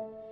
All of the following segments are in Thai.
Thank you.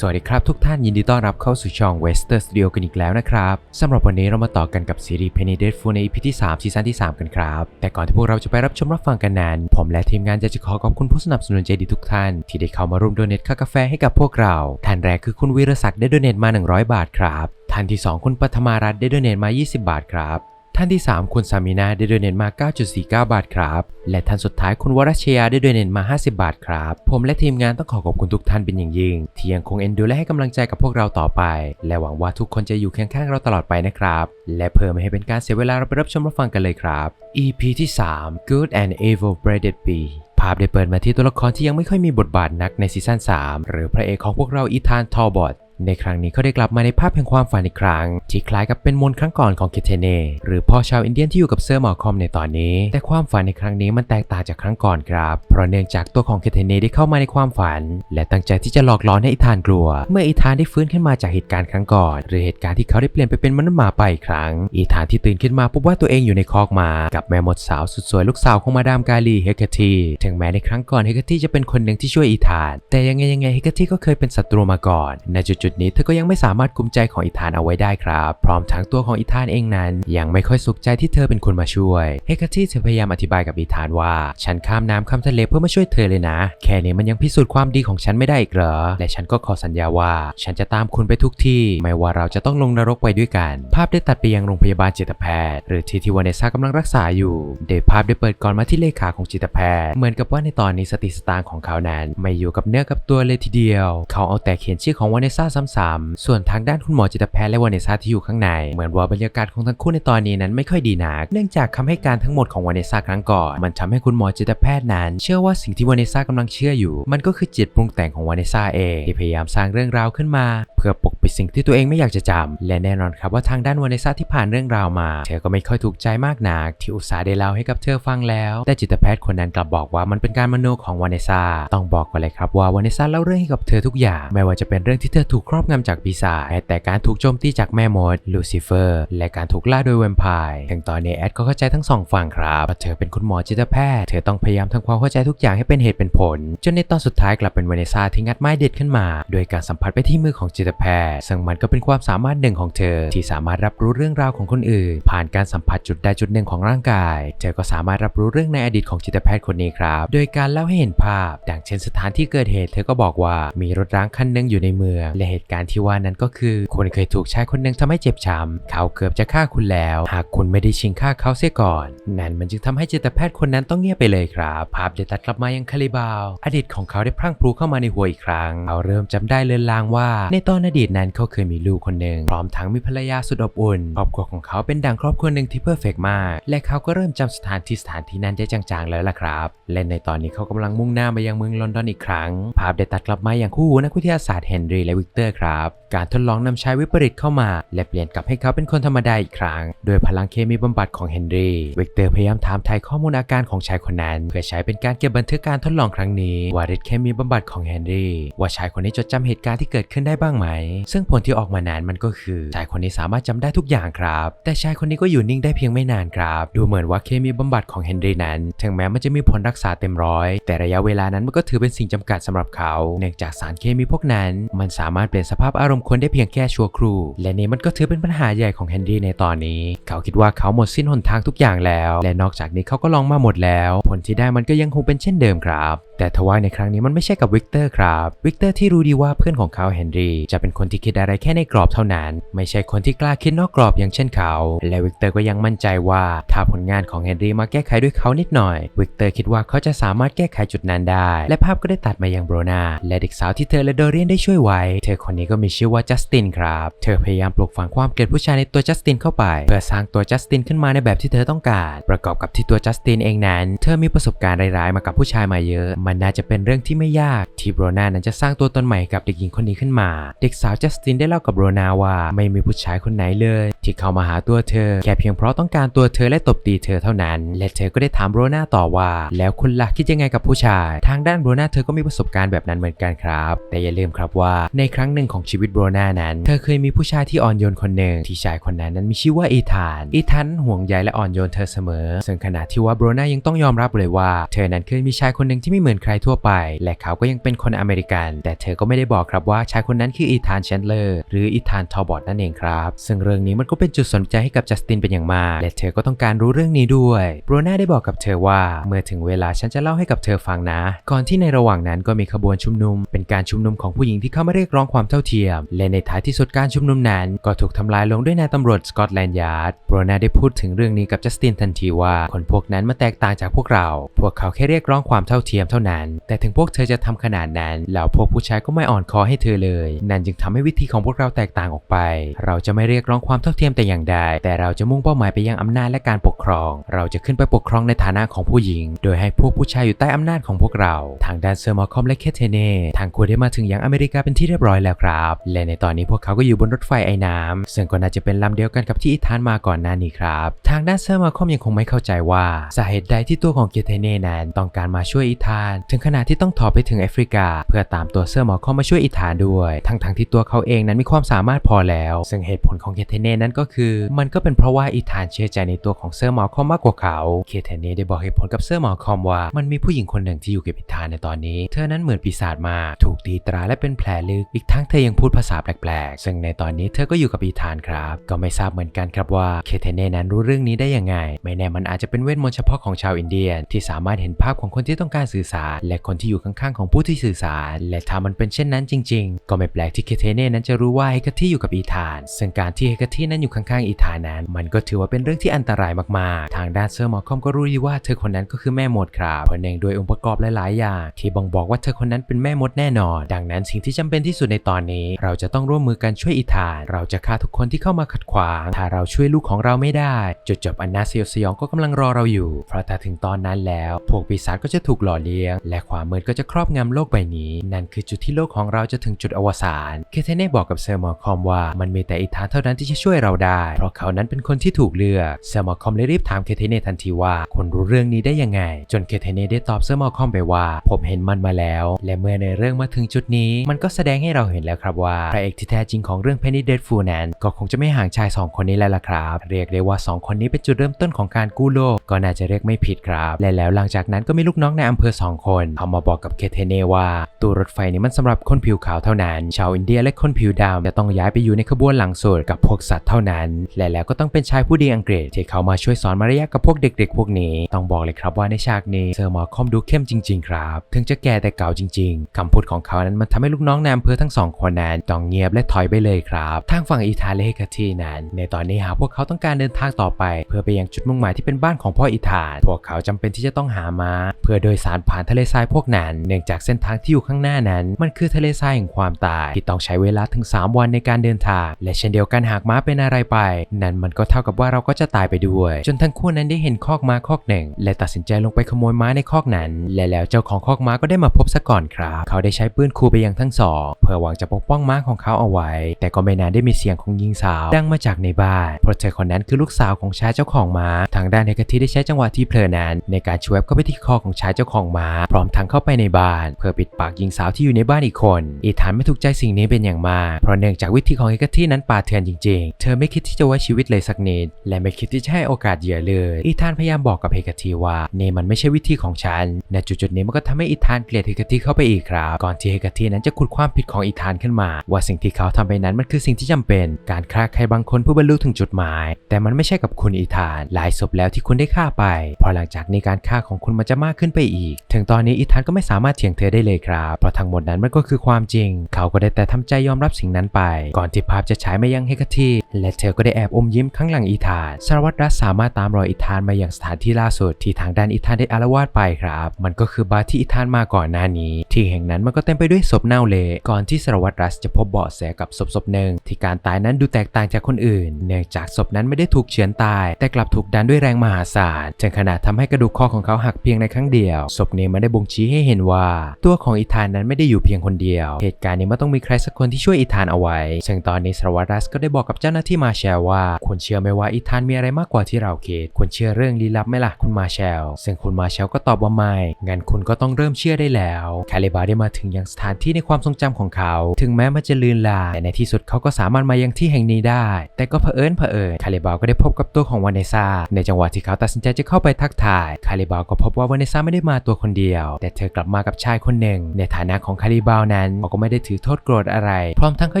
สวัสดีครับทุกท่านยินดีต้อนรับเข้าสู่ช่อง Wester Studio กันอีกแล้วนะครับสำหรับวันนี้เรามาต่อกันกับซีรีส์ Penny Dreadful ใน EP ที่ 3 ซีซั่นที่ 3 กันครับ แต่ก่อนที่พวกเราจะไปรับชมรับฟังกันนั้น ผมและทีมงานจะจะขอขอบคุณผู้สนับสนุนใจดีทุกท่าน ที่ได้เข้ามาร่วมโดเนทค่ากาแฟให้กับพวกเรา ท่านแรกคือคุณวีรศักดิ์ได้โดเนทมา 100 บาทครับท่านที่ 2 คุณปัทมารัตน์ได้โดเนทมา 20 บาทครับ ท่านที่ 3 คุณสามีนาได้โดเนทมา 9.49 บาทครับ และท่านสุดท้ายคุณวรชยาได้โดเนทมา 50 บาทครับ ผมและทีมงานต้องขอขอบคุณทุกท่านเป็นอย่างยิ่ง ที่ยังคงเอ็นดูและให้กำลังใจกับพวกเราต่อไป และหวังว่าทุกคนจะอยู่เคียงข้างเราตลอดไปนะครับ และเพื่อไม่ให้เป็นการเสียเวลาเราไปรับชมรับฟังกันเลยครับ EP ที่ 3 Good and Evil Braided Be ภาพได้เปิดมาที่ตัวละครที่ยังไม่ค่อยมีบทบาทนักในซีซั่น3 หรือพระเอกของพวกเราอีธานทอร์บอต ในครั้งนี้เขาได้กลับมาในภาพแห่งความฝันอีกครั้ง ที่คล้ายกับเป็นมนครั้งก่อนของเคเทเน หรือพ่อชาวอินเดียนที่อยู่กับเซอร์มอคอมในตอนนี้ แต่ความฝันในครั้งนี้มันแตกต่างจากครั้งก่อนครับ เพราะเนื่องจากตัวของเคเทเนได้เข้ามาในความฝัน และตั้งใจที่จะหลอกล่อให้อีธานกลัว เมื่ออีธานได้ฟื้นขึ้นมาจากเหตุการณ์ครั้งก่อน หรือเหตุการณ์ที่เขาได้เปลี่ยนไปเป็นมนุษย์หมาไปอีกครั้งอีธานที่ตื่นขึ้นมาพบว่าตัวเองอยู่ในคอกหมากับแม่มดสาวสุดสวยลูกสาวของมาดามกาลีเฮกาทีถึงแม้ในครั้งก่อนเฮกาทีจะเป็นคนหนึ่งที่ช่วยอีธาน แต่ยังไงยังไงเฮกาทีก็เคยเป็นศัตรูมาก่อนในจุดๆนี้เธอก็ยังไม่สามารถกุมใจของอีธานเอาไว้ได้ครับ พร้อมทั้งตัวของอีธานเองนั้น ยังไม่ค่อยสุขใจที่เธอเป็นคนมาช่วยเฮกาทีเธอพยายามอธิบายกับอีธานว่า ฉันข้ามน้ำข้ามทะเลเพื่อมาช่วยเธอเลยนะ แค่นี้มันยังพิสูจน์ความดีของฉันไม่ได้อีกเหรอ และฉันก็ขอสัญญาว่า ฉันจะตามคุณไปทุกที่ ไม่ว่าเราจะต้องลงนรกไปด้วยกัน ภาพได้ตัดไปยังโรงพยาบาลจิตแพทย์ หรือที่ที่วาเนซ่ากำลังรักษาอยู่เดภาพได้เปิดก่อนมาที่เลขาของจิตแพทย์ เหมือนกับว่าในตอนนี้สติสตางของเขานั้น ไม่อยู่กับเนื้อกับตัวเลยทีเดียว เขาเอาแต่เขียนชื่อของวาเนซ่าซ้ำๆส่วนทางด้านคุณหมอจิตแพทย์และวาเนซ่าที่อยู่ข้างใน เหมือนว่าบรรยากาศของทั้งคู่ในตอนนี้นั้นไม่ค่อยดีนัก เนื่องจากคำให้การทั้งหมดของวาเนซ่าครั้งก่อน มันทำให้คุณหมอจิตแพทย์นั้น เชื่อว่าสิ่งที่วาเนซ่ากำลังเชื่ออยู่ มันก็คือจิตปรุงแต่งของวาเนซ่าเองที่พยายามสร้างเรื่องราวขึ้นมา เพื่อปกปิดสิ่งที่ตัวเองไม่อยากจะจำและแน่นอนครับว่าทางด้านวาเนซ่าที่ผ่านเรื่องราวมา เธอก็ไม่ค่อยถูกใจมากนักที่อุตส่าห์ได้เล่าให้กับเธอฟังแล้ว แต่จิตแพทย์คนนั้นกลับบอกว่ามันเป็นการมโนของวานซ่าต้องบอกก่อนเลยครับว่าวานซ่าเล่าเรื่องให้กับเธอทุกอย่าง ไม่ว่าจะเป็นเรื่องที่เธอถูกครอบงำจากปีศาจแแต่การถูกโจมตีจากแม่มดลูซิเฟอร์ และการถูกล่าโดยแวมไพร์ถึงตอนนี้แอดก็เข้าใจทั้งสองฝั่งครับเธอเป็นคุณหมอจิตแพทย์เธอต้องพยายามทำความเข้าใจทุกอย่างให้เป็นเหตุเป็นผล จนในตอนสุดท้ายกลับเป็นเวเนซ่าที่งัดไม้เด็ดขึ้นมา โดยการสัมผัสไปที่มือของจิตแพทย์ซึ่งมันก็เป็นความสามารถหนึ่งของเธอ ที่สามารถรับรู้เรื่องราวของคนอื่น ผ่านการสัมผัสจุดใดจุดหนึ่งของร่างกาย เธอก็สามารถรับรู้เรื่องในอดีตของจิตแพทย์คนนี้ครับ โดยการเล่าให้เห็นภาพ ดังเช่นสถานที่เกิดเหตุ เธอก็บอกว่ามีรถร้างคันหนึงอยู่ในเมืองและเหตุการณ์ที่ว่านั้นก็คือ คุณเคยถูกชายคนหนึ่งทำให้เจ็บช้ำเขาเกือบจะฆ่าคุณแล้ว หากคุณไม่ได้ชิงฆ่าเขาเสียก่อน นั่นมันจึงทำให้จิตแพทย์คนนั้นต้องเงียบไปเลยครับภาพได้ตัดกลับมายังคาริบาว อดีตของเขาได้พรั่งพรูเข้ามาในหัวอีกครั้งเขาเริ่มจำได้เลือนลางว่า ในตอนอดีตนั้นเขาเคยมีลูกคนหนึ่งพร้อมทั้งมีภรรยาสุดอบอุ่นครอบครัวของเขาเป็นดังครอบครัวหนึ่งที่เพอร์เฟกมาก และเขาก็เริ่มจำสถานที่สถานที่นั้นได้จางๆแล้วล่ะครับและในตอนนี้เขากำลังมุ่งหน้าไปยังเมืองลอนดอนอีกครั้ง ภาพได้ตัดกลับมาอย่างคู่นักวิทยาศาสตร์เฮนรี่และวิกเตอร์ครับ การทดลองนำใช้วิปริตเข้ามา และเปลี่ยนกลับให้เขาเป็นคนธรรมดาอีกครั้ง โดยพลังเคมีบำบัดของเฮนรี่ เวกเตอร์พยายามถามไถ่ข้อมูลอาการของชายคนนั้น เพื่อใช้เป็นการเก็บบันทึกการทดลองครั้งนี้ว่าฤทธิ์เคมีบำบัดของเฮนรี่ ว่าชายคนนี้จดจำเหตุการณ์ที่เกิดขึ้นได้บ้างไหม ซึ่งผลที่ออกมานั้นมันก็คือชายคนนี้สามารถจำได้ทุกอย่างครับ แต่ชายคนนี้ก็อยู่นิ่งได้เพียงไม่นานครับ ดูเหมือนว่าเคมีบำบัดของเฮนรี่นั้น ถึงแม้มันจะมีผลรักษาเต็มร้อย แต่ระยะเวลานั้นมันก็ถือเป็นสิ่งจำกัดสำหรับเขา เนื่องจากสารเคมีพวกนั้น มันสามารถเปลี่ยนสภาพอารมณ์คลได้เพียงแค่ชั่วครู่ และนี่มันก็ถือเป็นปัญหาใหญ่ของแฮนรี่ในตอนนี้ เขาคิดว่าเขาหมดสิ้นหนทางทุกอย่างแล้ว และนอกจากนี้เขาก็ลองมาหมดแล้ว ผลที่ได้มันก็ยังคงเป็นเช่นเดิมครับ แต่ทว่าในครั้งนี้มันไม่ใช่กับวิกเตอร์ครับ วิกเตอร์ที่รู้ดีว่าเพื่อนของเขาเฮนรี่จะเป็นคนที่คิดอะไรแค่ในกรอบเท่านั้น ไม่ใช่คนที่กล้าคิดนอกกรอบอย่างเช่นเขา และวิกเตอร์ก็ยังมั่นใจว่าถ้าผลงานของเฮนรี่มาแก้ไขด้วยเขานิดหน่อย วิกเตอร์คิดว่าเขาจะสามารถแก้ไขจุดนั้นได้ และภาพก็ได้ตัดมายังโบรนาและเด็กสาวที่เธอและโดเรียนได้ช่วยไว้ เธอคนนี้ก็มีชื่อว่าจัสตินครับ เธอพยายามปลูกฝังความเกลียดผู้ชายในตัวจัสตินเข้าไป เพื่อสร้างตัวจัสตินขึ้นมาในแบบที่เธอต้องการ ประกอบกับที่ตัวจัสตินเองนั้น เธอมีประสบการณ์ร้ายๆมากับผู้ชายมาเยอะมันน่าจะเป็นเรื่องที่ไม่ยาก ที่โบรนานั้นจะสร้างตัวตนใหม่กับเด็กหญิงคนนี้ขึ้นมา เด็กสาวจัสตินได้เล่ากับโบรนาว่าไม่มีผู้ชายคนไหนเลย ที่เข้ามาหาตัวเธอ แค่เพียงเพราะต้องการตัวเธอและตบตีเธอเท่านั้น และเธอก็ได้ถามโบรนาต่อว่า แล้วคุณล่ะคิดยังไงกับผู้ชาย ทางด้านโบรนาเธอก็มีประสบการณ์แบบนั้นเหมือนกันครับ แต่อย่าลืมครับว่าในครั้งหนึ่งของชีวิตโบรนานั้น เธอเคยมีผู้ชายที่อ่อนโยนคนหนึ่งที่ชายคนนั้นนั้นมีชื่อว่าอีธานอีธานห่วงใยและอ่อนโยนเธอเสมอ ซึ่งขณะที่ว่าโบรนายังต้องยอมรับเลยว่า เธอนั้นเคยมีชายคนหนึ่งที่ไม่เหมือนใครทั่วไป และเขาก็ยังเป็นคนอเมริกัน แต่เธอก็ไม่ได้บอกครับว่าชายคนนั้นคืออีธานแชนเลอร์หรืออีธานทอบอตนั่นเองครับ ซึ่งเรื่องนี้มันก็เป็นจุดสนใจให้กับจัสตินเป็นอย่างมาก และเธอก็ต้องการรู้เรื่องนี้ด้วยโบรน่าได้บอกกับเธอว่า เมื่อถึงเวลาฉันจะเล่าให้กับเธอฟังนะ ก่อนที่ในระหว่างนั้นก็มีขบวนชุมนุม เป็นการชุมนุมของผู้หญิงที่เข้ามาเรียกร้องความเท่าเทียม และในท้ายที่สุดการชุมนุมนั้น ก็ถูกทำลายลงด้วยนายตำรวจสกอตแลนด์ยาร์ดโบรน่าได้พูดถึงเรื่องนี้กับจัสตินทันทีว่าคนพวกนั้นมาแตกต่างจากพวกเรา พวกเขาแค่เรียกร้องความเท่าเทียมเท่านั้นแต่ถึงพวกเธอจะทำขนาดนั้นแล้วพวกผู้ชายก็ไม่อ่อนคอให้เธอเลย นั่นจึงทำให้วิธีของพวกเราแตกต่างออกไป เราจะไม่เรียกร้องความเท่าเทียมแต่อย่างใด แต่เราจะมุ่งเป้าหมายไปยังอำนาจและการปกครอง เราจะขึ้นไปปกครองในฐานะของผู้หญิง โดยให้พวกผู้ชายอยู่ใต้อำนาจของพวกเรา ทางด้านเซอร์มาคอมและเคเทเน่ทางคู่ได้มาถึงยังอเมริกาเป็นที่เรียบร้อยแล้วครับ และในตอนนี้พวกเขาก็อยู่บนรถไฟไอ้น้ำซึ่งก็น่าจะเป็นลำเดียวกันกับที่อีธานมาก่อนหน้านี้ครับ ทางด้านเซอร์มาคอมยังคงไม่เข้าใจว่าสาเหตุใดที่ตัวของเคเทเน่นั้นต้องการมาช่วยอีธานถึงขนาดที่ต้องถอไปถึงแอฟริกา เพื่อตามตัวเซอร์มาคอมมาช่วยอีธานด้วย ทั้งๆทที่ตัวเขาเองนั้นมีความสามารถพอแล้ว ซึ่งเหตุผลของเคเทเน่นั้นก็คือ มันก็เป็นเพราะว่าอีธานเชื่อใจในตัวของเซอร์มาคอมมากกว่าเขาเคเทเน่ได้บอกเหตุผลกับเซอร์มาคอมว่ามันมีผู้หญิงคนหนึ่งที่อยู่กับอีธานในตอนนี้ เธอนั้นเหมือนปีศาจมากถูกตีตราและเป็นแผลลึกอีกทั้งเธอยังพูดภาษาแปลกๆ ซึ่งในตอนนี้เธอก็อยู่กับอีธานครับ ก็ไม่ทราบเหมือนกันครับว่าเคเทเน่นั้นรู้เรื่องนี้ได้ยังไง ไม่แน่มันอาจจะเป็นเวทมนต์เฉพาะของชาวอินเดียนที่สามารถเห็นภาพของคนที่ต้องการสื่อสารและคนที่อยู่ข้างๆของผู้ที่สื่อสาร และถ้ามันเป็นเช่นนั้นจริง ๆ ก็ไม่แปลกที่เคเทเน่นั้นจะรู้ว่าเฮกาที่อยู่กับอีธาน ซึ่งการที่เฮกาที่นั้นอยู่ข้างๆอีธานนั้น มันก็ถือว่าเป็นเรื่องที่อันตรายมากๆ ทางด้านเซอร์มอคอมก็รู้ดีว่าเธอคนนั้นก็คือแม่มดครับเพราะเนื่องด้วยองค์ประกอบหลายๆอย่างที่บ่งบอกว่าเธอคนนั้นเป็นแม่มดแน่นอน ดังนั้นสิ่งที่จำเป็นที่สุดในตอนนี้ เราจะต้องร่วมมือกันช่วยอีธาน เราจะฆ่าทุกคนที่เข้ามาขัดขวาง ถ้าเราช่วยลูกของเราไม่ได้จุดจบอันน่าสยดสยองก็กำลังรอเราอยู่ เพราะถ้าถึงตอนนั้นแล้ว พวกปีศาจก็จะถูกหล่อเลี้ยงและความมืดก็จะครอบงำโลกใบนี้ นั่นคือจุดที่โลกของเราจะถึงจุดอวสานเคเทเน่บอกกับเซอร์มอคอมว่ามันมีแต่อีธานเท่านั้นที่จะช่วยเราได้ เพราะเขานั้นเป็นคนที่ถูกเลือกเซอร์มอคอมเลยรีบถามเคเทเน่ทันทีว่าคนรู้เรื่องนี้ได้ยังไง จนเคเทเน่ได้ตอบเซอร์มอคอมไปว่า ผมเห็นมันมาแล้ว และเมื่อในเรื่องมาถึงจุดนี้ มันก็แสดงให้เราเห็นแล้วครับว่าพระเอกที่แท้จริงของเรื่อง Penny Dreadful นั้นก็คงจะไม่ห่างชายสองคนนี้แล้วล่ะครับ เรียกได้ว่าสองคนนี้เป็นจุดเริ่มต้นของการกู้โลก ก็น่าจะเรียกไม่ผิดครับ และแล้วหลังจากนั้นก็มีลูกน้องในอำเภอสองคนเขามาบอกกับเคเทเน่ว่าตัวรถไฟนี้มันสำหรับคนผิวขาวเท่านั้น ชาวอินเดียและคนผิวดำจะต้องย้ายไปอยู่ในขบวนหลังสุดกับพวกสัตว์เท่านั้น และแล้วก็ต้องเป็นชายผู้ดีอังกฤษที่เขามาช่วยสอนมารยาทกับพวกเด็กๆ พวกนี้ ต้องบอกเลยครับว่าในฉากนี้เซอร์มอคอมดูเข้มจริง ๆ ครับ ถึงจะแก่แต่เก่าจริง ๆคำพูดของเขานั้นมันทำให้ลูกน้องในอำเภอทั้งสองคนนั้นต้องเงียบและถอยไปเลยครับทางฝั่งอีธานและเฮกาทีนั้น ในตอนนี้หาพวกเขาต้องการเดินทางต่อไป เพื่อไปยังจุดมุ่งหมายที่เป็นบ้านของพ่ออีธาน พวกเขาจำเป็นที่จะต้องหามา เพื่อโดยสารผ่านทะเลทรายพวกนั้น เนื่องจากเส้นทางที่อยู่ข้างหน้านั้น มันคือทะเลทรายแห่งความตาย ที่ต้องใช้เวลาถึง 3 วันในการเดินทาง และเช่นเดียวกันหากม้าเป็นอะไรไป นั่นมันก็เท่ากับว่าเราก็จะตายไปด้วย จนทั้งคู่นั้นได้เห็นคอกม้าคอกหนึ่ง และตัดสินใจลงไปขโมยม้าในคอกนั้น และแล้วเจ้าของคอกม้าก็ได้มาพบซะก่อนครับ เขาได้ใช้ปืนขู่ไปยังทั้งสองเพื่อหวังจะปกป้องม้าของเขาเอาไว้ แต่ก็ไม่นานได้มีเสียงของหญิงสาวดังมาจากในบ้านเพราะเธอคนนั้นคือลูกสาวของชายเจ้าของม้า ทางด้านเฮกทีได้ใช้จังหวะที่เพลินนั้น ในการช่วยเข้าไปที่คอของชายเจ้าของม้าพร้อมทั้งเข้าไปในบ้าน เพื่อปิดปากหญิงสาวที่อยู่ในบ้านอีกคน อีธานไม่ถูกใจสิ่งนี้เป็นอย่างมาก เพราะเนื่องจากวิธีของเฮกทีนั้นป่าเถื่อนจริง ๆ เธอไม่คิดที่จะไว้ชีวิตเลยสักนิด และไม่คิดที่จะให้โอกาสเหยื่อเลย อีธานพยายามบอกกับเฮกทีว่านี่มันไม่ใช่วิธีของฉันในจุดๆนี้มันก็ทำให้อีธานเกลียดเฮกทีเข้าไปอีกครับ ก่อนที่เฮกทีนั้นจะขุดความผิดของอีธานขึ้นมา ว่าสิ่งที่เขาทำไปนั้นมันคือสิ่งที่จำเป็นการฆ่าใครบางคนเพื่อบรรลุถึงจุดหมาย แต่มันไม่ใช่กับคุณอีธาน หลายศพแล้วที่คุณได้ฆ่าไป พอหลังจากนี้การฆ่าของคุณมันจะมากขึ้นไปอีก ถึงตอนนี้อีธานก็ไม่สามารถเถียงเธอได้เลยครับ เพราะทั้งหมดนั้นมันก็คือความจริง เขาก็ได้แต่ทำใจยอมรับสิ่งนั้นไป ก่อนที่ภาพจะฉายมายังเฮกาทีและเธอก็ได้แอบอมยิ้มข้างหลังอีธานสารวัตรรัฐสามารถตามรอยอีธานมาอย่างสถานที่ล่าสุดที่ทางด้านอีธานได้อารวาสไปครับ มันก็คือบาร์ที่อีธานมาก่อนหน้านี้ ที่แห่งนั้นมันก็เต็มไปด้วยศพเน่าเละก่อนที่สารวัตรรัฐจะพบเบาะแสกับศพศพหนึ่งที่การตายนั้นดูแตกต่างจากคนอื่น เนื่องจากศพนั้นไม่ได้ถูกเฉือนตาย แต่กลับถูกดันด้วยแรงมหาศาลจนขนาดทำให้กระดูกคอของเขาหักเพียงในครั้งเดียวศพนี้มมันได้บ่งชี้ให้เห็นว่า ตัวของอีธานนั้นไม่ได้อยู่เพียงคนเดียว เหตุการณ์นี้มันต้องมีใครสักคนที่ช่วยอีธานเอาไว้ ซึ่งตอนนี้สารวัตรรัสก็ได้บอกกับเจ้าหน้าที่มาแชลว่าคุณเชื่อไหมว่าอีธานมีอะไรมากกว่าที่เราคิดคุณเชื่อเรื่องลี้ลับไหมล่ะคุณมาแชลซึ่งคุณมาแชลก็ตอบว่าไม่งั้นคุณก็ต้องเริ่มเชื่อได้แล้วคาลิบาได้มาถึงยังสถานที่ในความทรงจำของเขา ถึงแม้มันจะลืนลาแต่ในที่สุดเขาก็สามารถมายังที่แห่งนี้ได้ แต่ก็เผอิญเผอิญคาลิบาก็ได้พบกับตัวของวานเนซ่าในจังหวะที่เขาตัดสินใจจะเข้าไปทักทายคาลิบาก็พบว่าวานเนซ่าไม่ได้มาตัวคนเดียวแต่เธอกลับมากับชายคนหนึ่ง ในฐานะของคาลิบานั้นเขาก็ไม่ได้ถือโทษโกรธอะไร พร้อมทั้งก็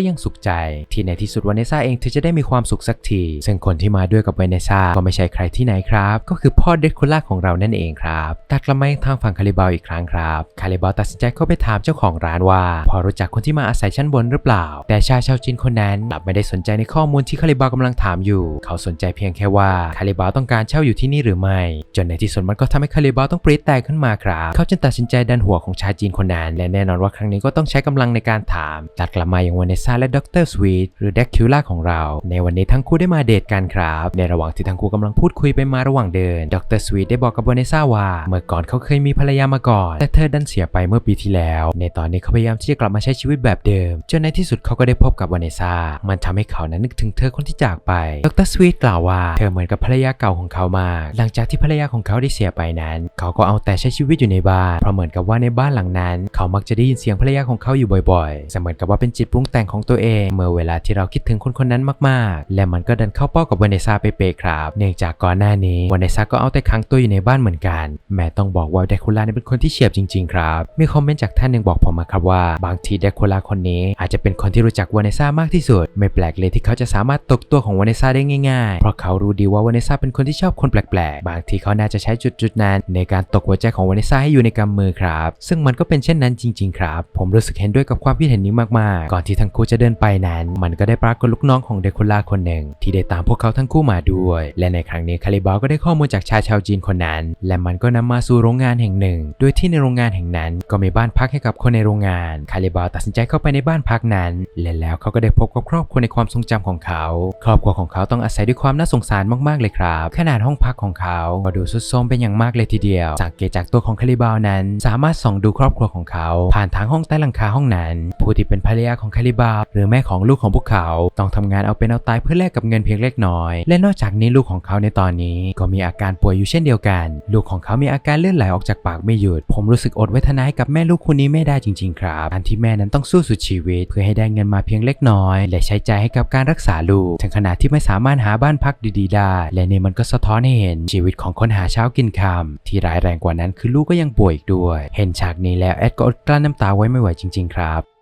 ยังสุขใจ ที่ในที่สุดวานเนซ่าเองเธอจะได้มีความสุขสักที ซึ่งคนที่มาด้วยกับวานเนซ่าก็ไม่ใช่ใครที่ไหนครับ ก็คือพ่อเดคูล่าของเรานั่นเองครับตัดกลับมาทางฝั่งคาลิบาอีกครั้งครับคาลิบาตัดสินใจเข้าไปถามเจ้าของร้านว่า พอรู้จักคนที่มาอาศัยชั้นบนหรือเปล่า แต่ชายชาวจีนคนนั้นกลับไม่ได้สนใจในข้อมูลที่คาลิบากำลังถามอยู่ เขาสนใจเพียงแค่ว่าคาลิบาต้องการเช่าอยู่ที่นี่หรือไม่ จนในที่สุดมันก็ทำให้คาลิบาต้องปรี๊ดแตกขึ้นมาครับเขาจึงตัดสินใจดันหัวของชายจีนคนนั้น และแน่นอนว่าครั้งนี้ก็ต้องใช้กำลังในการถาม ตัดกลับมาอย่างวานเนซ่าและดรสวีทหรือเด็กคิวล่าของเรา ในวันนี้ทั้งคู่ได้มาเดทกันครับ ในระหว่างที่ทั้งคู่กำลังพูดคุยไปมาระหว่างเดินดรสวีทได้บอกกับวานเนซ่าว่าเมื่อก่อนเขาเคยมีภรรยามาก่อน แต่เธอดันเสียไปเมื่อปีที่แล้ว ในตอนนี้เขาพยายามที่จะกลับมาใช้ชีวิตแบบเดิมจนในที่สุดเขาก็ได้พบกับวานเนซ่ามันทำให้เขานั้นนึกถึงเธอคนที่จากไปดรสวีทกล่าวว่าเธอเหมือนกับภรรยาเก่าของเขามากหลังจากที่ภรรยาของเขาได้เสียไปนั้น เขาก็เอาแต่ใช้ชีวิตอยู่ในบ้าน เพราะเหมือนกับว่าในบ้านหลังนั้น เขามักจะได้ยินเสียงภรรยาของเขาอยู่บ่อยๆ เสมือนกับว่าเป็นจิตปรุงแต่งของตัวเอง เมื่อเวลาที่เราคิดถึงคนคนนั้นมากๆ และมันก็ดันเข้าเป้ากับวานเนซ่าเป๊ะๆครับ เนื่องจากก่อนหน้านี้วานเนซ่าก็เอาแต่ขังตัวอยู่ในบ้านเหมือนกัน แม่ต้องบอกว่าเดคูล่าเนี่ยเป็นคนที่เฉียบจริงๆครับ มีคอมเมนต์จากท่านหนึ่งบอกผมมาครับว่า บางทีเดคูล่าคนนี้ อาจจะเป็นคนที่รู้จักวานเนซ่ามากที่สุด ไม่แปลกเลยที่เขาจะสามารถตกตัวของวานเนซ่าได้ง่ายๆ เพราะเขารู้ดีว่าวานเนซ่าเป็นคนที่ชอบคนแปลกๆ บางทีเขาน่าจะใช้จุดๆนั้น ในการตกหัวใจของวานเนซ่าให้อยู่ในกำมือครับ ซึ่งมันก็เป็นเช่นนั้นจริง ๆ ครับ ผมรู้สึกเห็นด้วยกับความคิดเห็นนี้มากๆ ก่อนที่ทั้งคู่จะเดินไปนั้น มันก็ได้ปรากฏลูกน้องของเดคูล่าคนหนึ่ง ที่ได้ตามพวกเขาทั้งคู่มาด้วย และในครั้งนี้คาริบาก็ได้ข้อมูลจากชายชาวจีนคนนั้น และมันก็นำมาสู่โรงงานแห่งหนึ่ง โดยที่ในโรงงานแห่งนั้น ก็มีบ้านพักให้กับคนในโรงงาน คาริบาตัดสินใจเข้าไปในบ้านพักนั้น และแล้วเขาก็ได้พบกับครอบครัวในความทรงจำของเขา ครอบครัวของเขาต้องอาศัยด้วยความน่าสงสารมากๆเลยครับ ขนาดห้องพักของเขาก็ดูสุดโทรมเป็นอย่างมากเลยทีเดียว สังเกตจากตัวของคาริบานั้นสามารถส่องดูครอบครัวของเขา ผ่านทางห้องใต้หลังคาห้องนั้น ผู้ที่เป็นภรรยาของคาริบาหรือแม่ของลูกของพวกเขา ต้องทำงานเอาเป็นเอาตายเพื่อแลกกับเงินเพียงเล็กน้อย และนอกจากนี้ลูกของเขาในตอนนี้ก็มีอาการป่วยอยู่เช่นเดียวกัน ลูกของเขามีอาการเลือดไหลออกจากปากไม่หยุด ผมรู้สึกอดเวทนาให้กับแม่ลูกคู่นี้ไม่ได้จริง ๆ ครับอันที่แม่นั้นต้องสู้สุดชีวิต เพื่อให้ได้เงินมาเพียงเล็กน้อย และใช้ใจให้กับการรักษาลูกถึงขนาดที่ไม่สามารถหาบ้านพักดีๆได้และนี่มันก็สะท้อนให้เห็นชีวิตของคนหาเช้ากินค่ำที่ร้ายแรงกว่านั้นคือลูกก็ยังป่วยอีกด้วย เห็นฉากนี้แล้วแอดก็อดกลั้นน้ำตาไว้ไม่ไหวจริง ๆ ครับ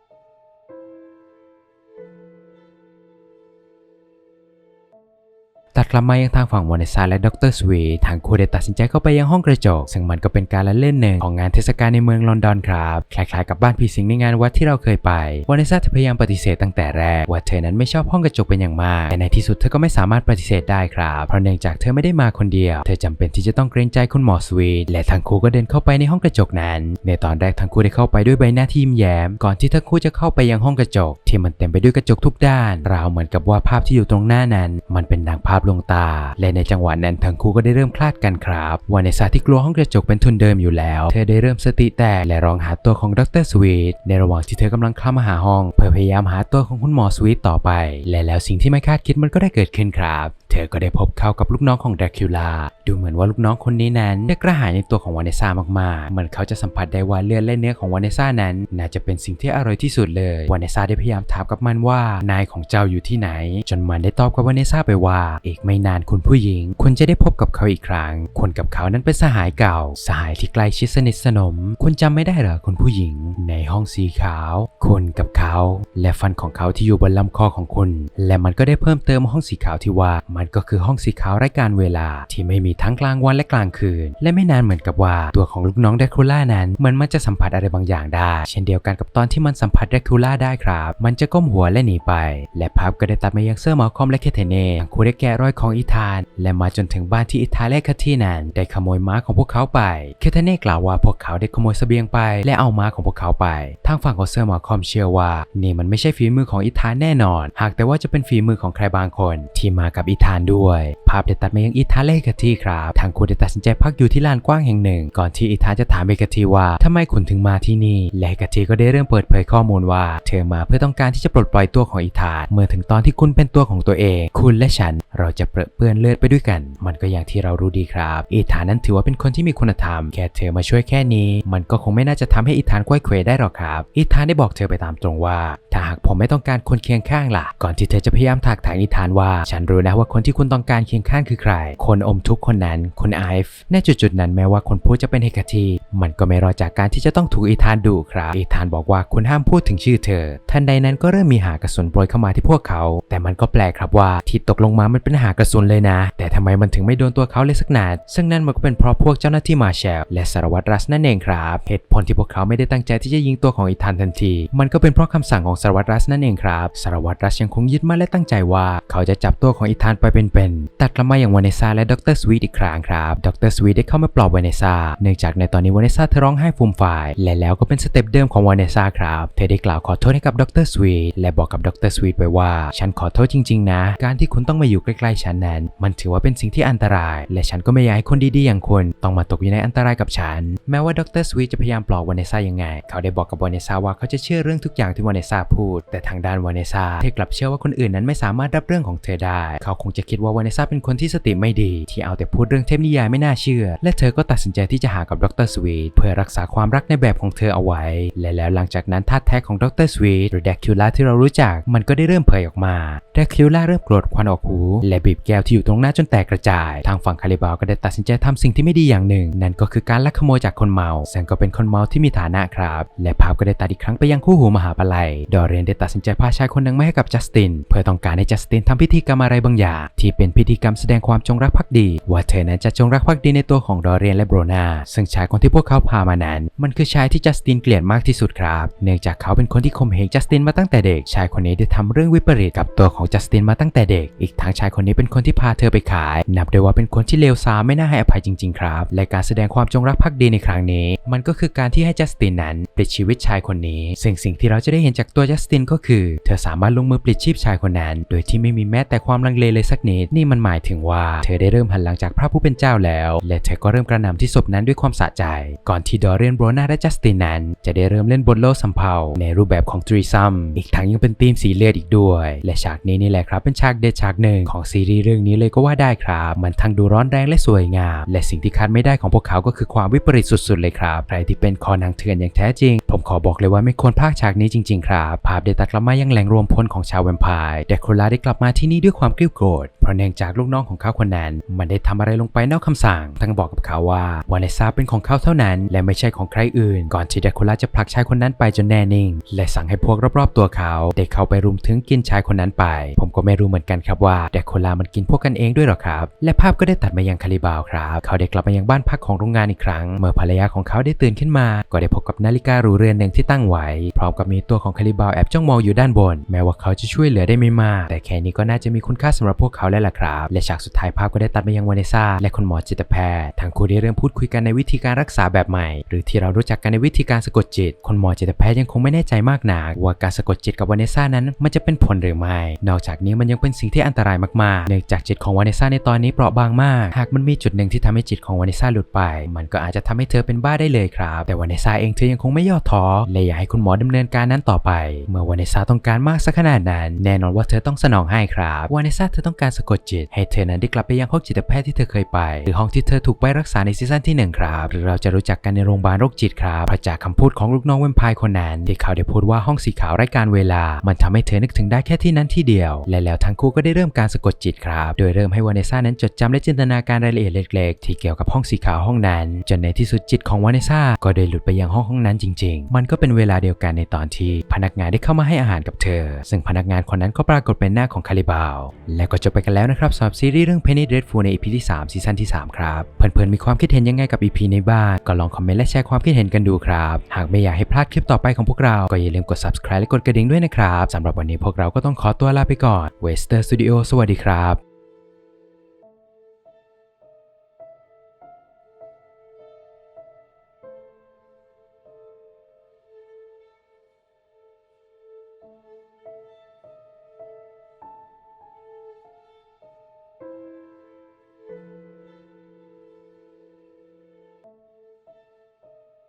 ตัดกลับมายังทางฝั่งวานเนซ่าและดรสวีทางคู่ได้ตัดสินใจเข้าไปยังห้องกระจก ซึ่งมันก็เป็นการละเล่นหนึ่งของงานเทศกาลในเมืองลอนดอนครับคล้ายๆกับบ้านผีสิงในงานวัดที่เราเคยไปวานเนซ่าพยายามปฏิเสธตั้งแต่แรกว่าเธอนั้นไม่ชอบห้องกระจกเป็นอย่างมาก แต่ในที่สุดเธอก็ไม่สามารถปฏิเสธได้ครับเพราะเนื่องจากเธอไม่ได้มาคนเดียว เธอจำเป็นที่จะต้องเกรงใจคุณหมอสวีทและทั้งคู่ก็เดินเข้าไปในห้องกระจกนั้น ในตอนแรกทั้งคู่ได้เข้าไปด้วยใบหน้าที่ยิ้มแย้มก่อนที่ทั้งคู่จะเข้าไปยังห้องกระจก ที่มันเต็มไปด้วยกระจกทุกด้านราวเหมือนกับว่าภาพที่อยู่ตรงหน้านั้น มันเป็นดังภาพลวงตา และในจังหวะนั้นทั้งคู่ก็ได้เริ่มคลาดกันครับวานิสาที่กลัวห้องกระจกเป็นทุนเดิมอยู่แล้ว เธอได้เริ่มสติแตกและร้องหาตัวของดรสวีทในระหว่างที่เธอกำลังเข้ามาหาห้อง เพื่อพยายามหาตัวของคุณหมอสวีทต่อไป และแล้วสิ่งที่ไม่คาดคิดมันก็ได้เกิดขึ้นครับเธอก็ได้พบเข้ากับลูกน้องของดรคิวลาดูเหมือนว่าลูกน้องคนนี้นั้นได้กระหายในตัวของวานิสามากๆ เหมือนเขาจะสัมผัสได้ว่าเลือดและเนื้อของวานิสานั้น น่าจะเป็นสิ่งที่อร่อยที่สุดเลยวานิสาได้พยายามถามกับมันว่านายของเจ้าอยู่ที่ไหน จนมันได้ตอบกับวานิสาไปว่าอีกไม่นานคุณผู้หญิง คุณจะได้พบกับเขาอีกครั้งคุณกับเขานั้นเป็นสหายเก่า สหายที่ใกล้ชิดสนิทสนม คุณจำไม่ได้เหรอคุณผู้หญิง ในห้องสีขาวคุณกับเขา และฟันของเขาที่อยู่บนลำคอของคุณ และมันก็ได้เพิ่มเติมห้องสีขาวที่ว่า มันก็คือห้องสีขาวไร้การเวลา ที่ไม่มีทั้งกลางวันและกลางคืน และไม่นานเหมือนกับว่าตัวของลูกน้องแดคูล่านั้นเหมือนมันจะสัมผัสอะไรบางอย่างได้ เช่นเดียวกันกับตอนที่มันสัมผัสแดคูล่าได้ครับ มันจะก้มหัวและหนีไป และภาพก็ได้ตัดมายังเซอร์มาคอมและเคเทเน่ทั้งคู่ได้แกะรอยของอีธาน และมาจนถึงบ้านที่อีธานและคาที่นั้นได้ขโมยม้าของพวกเขาไป เคทเน่กล่าวว่าพวกเขาได้ขโมยเสบียงไป และเอาม้าของพวกเขาไป ทางฝั่งของเซอร์มาคอมเชื่อว่า นี่มันไม่ใช่ฝีมือของอีธานแน่นอน หากแต่ว่าจะเป็นฝีมือของใครบางคน ที่มากับอีธานด้วย ภาพได้ตัดมายังอีธานและเฮกาทีครับทางคุณได้ตัดสินใจพักอยู่ที่ลานกว้างแห่งหนึ่ง ก่อนที่อีธานจะถามเฮกาทีว่าทำไมคุณถึงมาที่นี่ และเฮกาทีก็ได้เริ่มเปิดเผยข้อมูลว่า เธอมาเพื่อต้องการที่จะปลดปล่อยตัวของอีธานเมื่อถึงตอนที่คุณเป็นตัวของตัวเอง คุณและฉันเราจะเปรอะเปื้อนเลือดไปด้วยกัน มันก็อย่างที่เรารู้ดีครับ อีธานนั้นถือว่าเป็นคนที่มีคุณธรรม แค่เธอมาช่วยแค่นี้ มันก็คงไม่น่าจะทำให้อีธานควยเควได้หรอกครับ อีธานได้บอกเธอไปตามตรงว่า ถ้าหากผมไม่ต้องการคนเคียงข้างล่ะ ก่อนที่เธอจะพยายามถักถางอีธานว่า ฉันรู้นะว่าคนที่คุณต้องการเคียงข้างคือใคร คนอมทุกคนนั้นคุณไอฟ์ในจุดๆนั้นแม้ว่าคนพูดจะเป็นเฮกาที มันก็ไม่รอดจากการที่จะต้องถูกอีธานดุครับ อีธานบอกว่าคุณห้ามพูดถึงชื่อเธอ ทันใดนั้นก็เริ่มมีหากระสุนโปรยเข้ามาที่พวกเขา แต่มันก็แปลกครับว่าที่ตกลงมามันเป็นหากระสุนเลยนะ แต่ทำไมมันถึงไม่โดนตัวเขาเลยสักนัดซึ่งนั่นมันก็เป็นเพราะพวกเจ้าหน้าที่มาแชลและสารวัตรรัสนั่นเองครับเหตุผลที่พวกเขาไม่ได้ตั้งใจที่จะยิงตัวของอีธานทันที มันก็เป็นเพราะคำสั่งของสารวัตรรัสนั่นเองครับสารวัตรรัสยังคงยึดมั่นและตั้งใจว่า เขาจะจับตัวของอีธานไปเป็นๆตัดกลับมาอย่างวาเนซ่าและดรสวีทอีกครั้งครับดรสวีทได้เข้ามาปลอบวาเนซ่าเนื่องจากในตอนนี้วาเนซ่าเธอร้องไห้ฟูมฟายและแล้วก็เป็นสเต็ปเดิมของวาเนซ่าครับเธอได้กล่าวขอโทษให้กับดรสวีทและบอกกับดรสวีทไปว่า ฉันขอโทษจริง ๆ นะ การที่คุณต้องมาอยู่ใกล้ๆฉันนั้น มันถือว่าเป็นสิ่งที่อันตราย และฉันก็ไม่อยากให้คนดีๆอย่างคุณต้องมาตกอยู่ในอันตรายกับฉัน แม้ว่าดรสวีทจะพยายามปลอบวาเนซ่ายังไง เขาได้บอกกับวาเนซ่าว่าเขาจะเชื่อเรื่องทุกอย่างที่วาเนซ่าพูด แต่ทางด้านวาเนซ่าเธอกลับเชื่อว่าคนอื่นนั้นไม่สามารถรับเรื่องของเธอได้ เขาคงจะคิดว่าวาเนซ่าเป็นคนที่สติไม่ดี ที่เอาแต่พูดเรื่องเทพนิยายไม่น่าเชื่อ และเธอก็ตัดสินใจที่จะหากับดรสวีทเพื่อรักษาความรักในแบบของเธอเอาไว้ และแล้วหลังจากนั้นท่าแท้ของดรสวีทหรือแดคิวล่าที่เรารู้จักมันก็ได้เริ่มเผยออกมาแดคิวล่าเริ่มโกรธควันออกหูและบีบแก้วที่อยู่ตรงหน้าจนแตกกระจาย ทางฝั่งคาริบาวก็ได้ตัดสินใจทำสิ่งที่ไม่ดีอย่างหนึ่ง นั่นก็คือการลักขโมยจากคนเมาซึ่งก็เป็นคนเมาที่มีฐานะครับ และภาพก็ได้ตัดอีกครั้งไปยังคู่หูมหาปลัย ดอเรนได้ตัดสินใจพาชายคนหนึ่งมาให้กับจัสติน เพื่อต้องการให้จัสตินทำพิธีกรรมอะไรบางอย่าง ที่เป็นพิธีกรรมแสดงความจงรักภักดี ว่าเธอนั้นจะจงรักภักดีในตัวของดอเรนและโบรนาซึ่งชายคนที่พวกเขาพามานั้น มันคือชายที่จัสตินเกลียดมากที่สุดครับ เนื่องจากเขาเป็นคนที่ข่มเหงจัสตินมาตั้งแต่เด็ก ชายคนนี้ได้ทำเรื่องวิปริตกับตัวของจัสตินมาตั้งแต่เด็ก อีกทั้งชายคนนี้เป็นคนที่พาเธอไปขาย นับได้ว่าเป็นคนที่เลวทรามไม่น่าให้อภัยจริงๆครับ และการแสดงความจงรักภักดีในครั้งนี้ มันก็คือการที่ให้จัสตินนั้นปลิดชีวิตชายคนนี้ซึ่งสิ่งที่เราจะได้เห็นจากตัวจัสตินก็คือ เธอสามารถลงมือปลิดชีพชายคนนั้น โดยที่ไม่มีแม้แต่ความลังเลเลยสักนิด นี่มันหมายถึงว่า เธอได้เริ่มหันหลังจากพระผู้เป็นเจ้าแล้ว และเธอก็เริ่มกระหน่ำที่ศพนั้นด้วยความสะใจ ก่อนที่ดอเรียนโบรนาและจัสตินนั้น จะได้เริ่มเล่นบทโลสัมเพาในรูปแบบของทรีซัมอีกทั้งยังเป็นธีมสีเลือดอีกด้วย และฉากนี้นี่แหละครับเป็นฉากเด็ดฉากหนึ่งของซีรีส์เรื่องนี้เลยก็ว่าได้ครับ มันทั้งดูร้อนแรงและสวยงาม และสิ่งที่คาดไม่ได้ของพวกเขาก็คือความวิปริตสุดๆ เลยครับ ใครที่เป็นคอนังเถื่อนอย่างแท้จริง ผมขอบอกเลยว่าไม่ควรพลาดฉากนี้จริงๆ ครับ ภาพได้ตัดกลับมายังแหล่งรวมพลของชาวแวมไพร์เดโคลาได้กลับมาที่นี่ด้วยความกริ้วโกรธ เพราะเนื่องจากลูกน้องของเขาคนนั้น มันได้ทำอะไรลงไปนอกคำสั่ง ทั้งบอกกับเขาว่าวาเนซาเป็นของเขาเท่านั้น และไม่ใช่ของใครอื่น ก่อนที่เดโคลาจะผลักชายคนนั้นไปจนแน่นิ่ง และสั่งให้พวกรอบๆตัวเขาได้เข้าไปรุมถึงกินชายคนนั้นไป ผมก็ไม่รู้เหมือนกันครับว่าเดโคลามันกินพวกกันเองด้วยหรอครับ และภาพก็ได้ตัดมายังคาริบาวครับ เขาได้กลับมายังบ้านพักของโรงงานอีกครั้ง เมื่อภรรยาของเขาได้ตื่นขึ้นมา ก็ได้พบกับนาฬิกาหรูเรือนหนึ่งที่ตั้งไว้ พร้อมกับมีตัวของคาริบาวแอบจ้องมองอยู่ด้านบน แม้ว่าเขาจะช่วยเหลือได้ไม่มาก แต่แค่นี้ก็น่าจะมีคุณค่าสำหรับพวกเขาแล้วล่ะครับ และฉากสุดท้ายภาพก็ได้ตัดมายังวาเนซ่าและคุณหมอจิตแพทย์ทั้งคู่ได้เริ่มพูดคุยกันในวิธีการรักษาแบบใหม่ หรือที่เรารู้จักกันในวิธีการสะกดจิตคุณหมอจิตแพทย์ยังคงไม่แน่ใจมากนักว่าการสะกดจิตกับวาเนซ่านั้นมันจะเป็นผลหรือไม่ นอกจากนี้มันยังเป็นสิ่งที่อันตรายมากๆเนื่องจากจิตของวาเนซ่าในตอนนี้เปราะบางมาก หากมันมีจุดหนึ่งที่ทำให้จิตของวาเนซ่าหลุดไป มันก็อาจจะทำให้เธอเป็นบ้าได้เลยครับ แต่วาเนซ่าเองเธอยังคงไม่ย่อท้อและอยากให้คุณหมอดำเนินการนั้นต่อไป เมื่อวาเนซ่าต้องการมากสักขนาดนั้น แน่นอนว่าเธอต้องสนองให้ครับวาเนซ่าเธอต้องการสะกดจิต ให้เธอนั้นได้กลับไปยังห้องจิตแพทย์ที่เธอเคยไป หรือห้องที่เธอถูกไปรักษาในซีซั่นที่หนึ่งครับหรือเราจะรู้จักกันในโรงพยาบาลโรคจิตครับเพราะจากคำพูดของลูกน้องแวมไพร์คนนั้นที่เขาได้พูดว่าห้องสีขาวไร้การเวลา มันทำให้เธอนึกถึงได้แค่ที่นั้นที่เดียว และแล้วทั้งคู่ก็ได้เริ่มการสะกดจิตครับ โดยเริ่มให้วาเนซ่านั้นจดจำและจินตนาการรายละเอียดเล็กๆ ที่เกี่ยวกับห้องสีขาวห้องนั้น จนในที่สุดจิตของวาเนซ่าก็ได้หลุดไปยังห้องห้องนั้นจริง ๆ มันก็เป็นเวลาเดียวกันในตอนที่พนักงานได้เข้ามาให้อาหารกับเธอ ซึ่งพนักงานคนนั้นก็ปรากฏเป็นหน้าของคาริบาว และก็จบไปกันแล้วนะครับสำหรับซีรีส์เรื่อง Penny Dreadful ใน EP ที่ 3 ซีซั่นที่ 3 ครับ เพื่อนๆมีความคิดเห็นยังไงกับ EP ในบ้างก็ลองคอมเมนต์และแชร์ความคิดเห็นกันดูครับ หากไม่อยากให้พลาดคลิปต่อไปของพวกเราก็อย่าลืมกด subscribe และกดกระดิ่งด้วยนะครับสำหรับวันนี้พวกเราก็ต้องขอตัวลาไปก่อน Wester Studio สวัสดีครับ